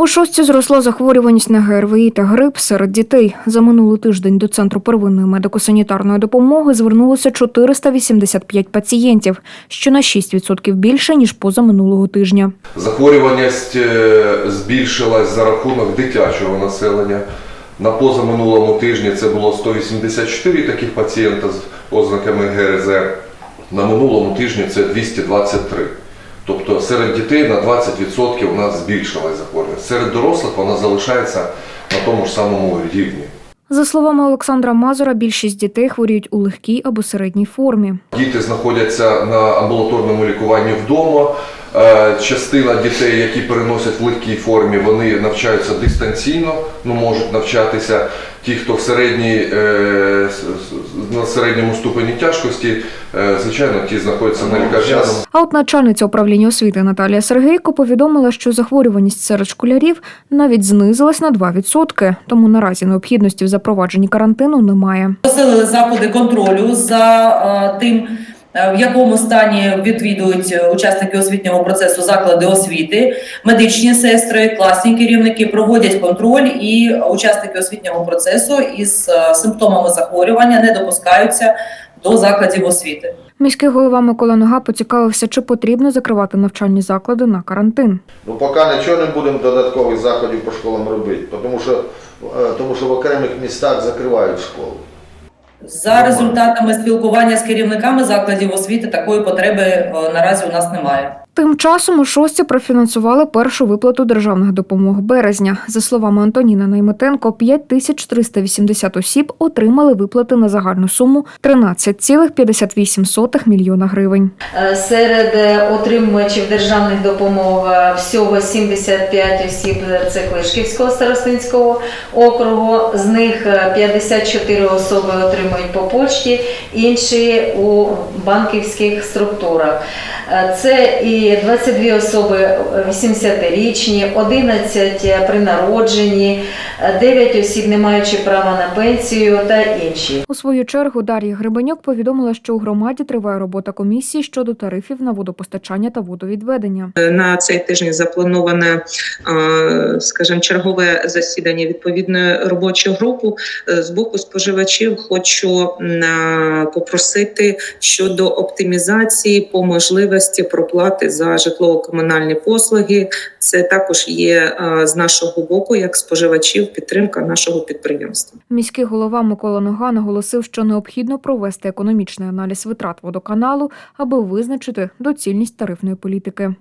У шостці зросла захворюваність на ГРВІ та грип серед дітей. За минулий тиждень до центру первинної медико-санітарної допомоги звернулося 485 пацієнтів, що на 6% більше ніж позаминулого тижня. Захворюваність е, збільшилась за рахунок дитячого населення. На позаминулому тижні це було 184 таких пацієнта з ознаками ГРЗ. На минулому тижні це 223. Тобто серед дітей на 20% у нас збільшилась захворюваність. Серед дорослих вона залишається на тому ж самому рівні. За словами Олександра Мазура, більшість дітей хворіють у легкій або середній формі. Діти знаходяться на амбулаторному лікуванні вдома. Е, Частина дітей, які переносять в легкій формі, вони навчаються дистанційно, ну можуть навчатися. Ті, хто в середній, е, на середньому ступені тяжкості, е, звичайно, ті знаходяться на лікарняному. А от начальниця управління освіти Наталія Сергейко повідомила, що захворюваність серед школярів навіть знизилась на 2%, тому наразі необхідності в запровадженні карантину немає. Посилили заходи контролю за тим, в якому стані відвідують е, учасники освітнього процесу заклади освіти, медичні сестри, класні керівники проводять контроль, і учасники освітнього процесу із е, симптомами захворювання не допускаються до закладів освіти. Міський голова Микола Нога поцікавився, чи потрібно закривати навчальні заклади на карантин. Ну, поки нічого не будемо додаткових заходів по школам робити, тому що, е, тому що в окремих містах закривають школи. За результатами спілкування з керівниками закладів освіти такої потреби е, наразі у нас немає. Тим часом у шостці профінансували першу виплату державних допомог березня. За словами Антоніна Найметенко, 5380 осіб отримали виплати на загальну суму 13,58 мільйона гривень. Е, Серед е, отримувачів державних допомог е, всього 75 осіб це Клишківського старостинського округу. З них е, 54 особи отримують по почті, інші у банківських структурах. Це і 22 особи е, 80-річні, 11 при народженні, 9 осіб, не маючи права на пенсію та інші. У свою чергу Дар'я Гребенюк повідомила, що у громаді триває робота комісії щодо тарифів на водопостачання та водовідведення. На цей тиждень заплановане, е, скажімо, чергове засідання відповідної робочої групи Е, з боку споживачів. Хочу е, попросити щодо оптимізації по можливості проплати за житлово-комунальні послуги. Це також є е, з нашого боку, як споживачів, підтримка нашого підприємства. Міський голова Микола Нога наголосив, що необхідно провести економічний аналіз витрат водоканалу, аби визначити доцільність тарифної політики.